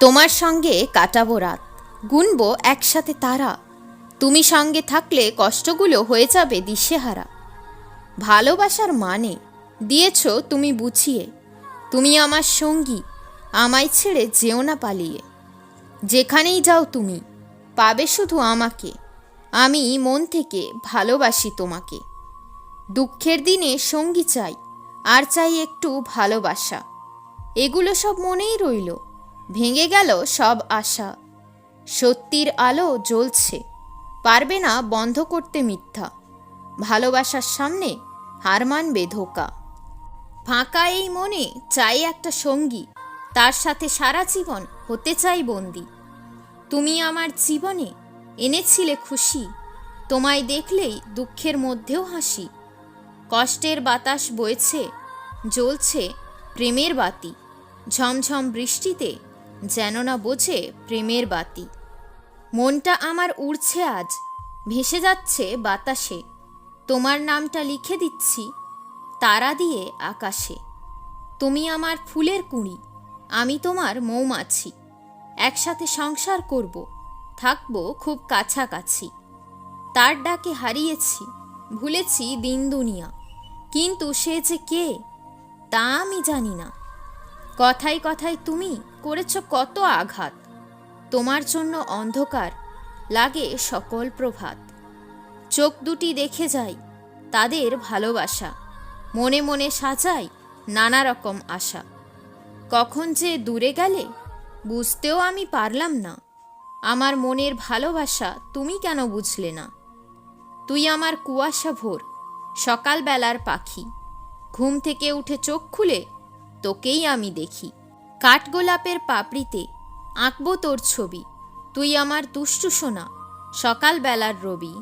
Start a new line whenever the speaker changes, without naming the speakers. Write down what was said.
তোমার সঙ্গে কাটাবো রাত, গুনবো একসাথে তারা। তুমি সঙ্গে থাকলে কষ্টগুলো হয়ে যাবে দিশেহারা। ভালোবাসার মানে দিয়েছ তুমি বুঝিয়ে। তুমি আমার সঙ্গী, আমায় ছেড়ে যেও না পালিয়ে। যেখানেই যাও তুমি, পাবে শুধু আমাকে। আমি মন থেকে ভালোবাসি তোমাকে। দুঃখের দিনে সঙ্গী চাই, আর চাই একটু ভালোবাসা। এগুলো সব মনেই রইল। ভেঙে গেল সব আশা। সত্যির আলো জ্বলছে। পারবে না বন্ধ করতে মিথ্যা। ভালোবাসার সামনে হার মানবে ধোকা। ফাঁকা এই মনে চাই একটা সঙ্গী। তার সাথে সারা জীবন হতে চাই বন্দি। তুমি আমার জীবনে এনেছিলে খুশি। তোমায় দেখলেই দুঃখের মধ্যেও হাসি। কষ্টের বাতাস বইছে জ্বলছে প্রেমের বাতি। ঝমঝম বৃষ্টিতে যেন না বোঝে প্রেমের বাতি। মনটা আমার উড়ছে আজ, ভেসে যাচ্ছে বাতাসে। তোমার নামটা লিখে দিচ্ছি, তারা দিয়ে আকাশে। তুমি আমার ফুলের কুঁড়ি, আমি তোমার মৌমাছি। একসাথে সংসার করব, থাকব খুব কাছাকাছি। তার ডাকে হারিয়েছি, ভুলেছি দিন দুনিয়া, কিন্তু সে যে কে, তা আমি জানি না। কথায় কথায় তুমি করেছ কত আঘাত। তোমার জন্য অন্ধকার লাগে সকল প্রভাত। চোখ দুটি দেখে যাই তাদের ভালোবাসা। মনে মনে সাজাই নানা রকম আশা। কখন যে দূরে গেলে বুঝতেও আমি পারলাম না। আমার মনের ভালোবাসা তুমি কেন বুঝলে না? তুই আমার কুয়াশা ভোর, সকালবেলার পাখি। ঘুম থেকে উঠে চোখ খুলে তোকেই আমি দেখি। কাঠগোলাপের পাপড়িতে আঁকবো তোর ছবি। তুই আমার দুষ্টু সোনা। সকালবেলার রবি।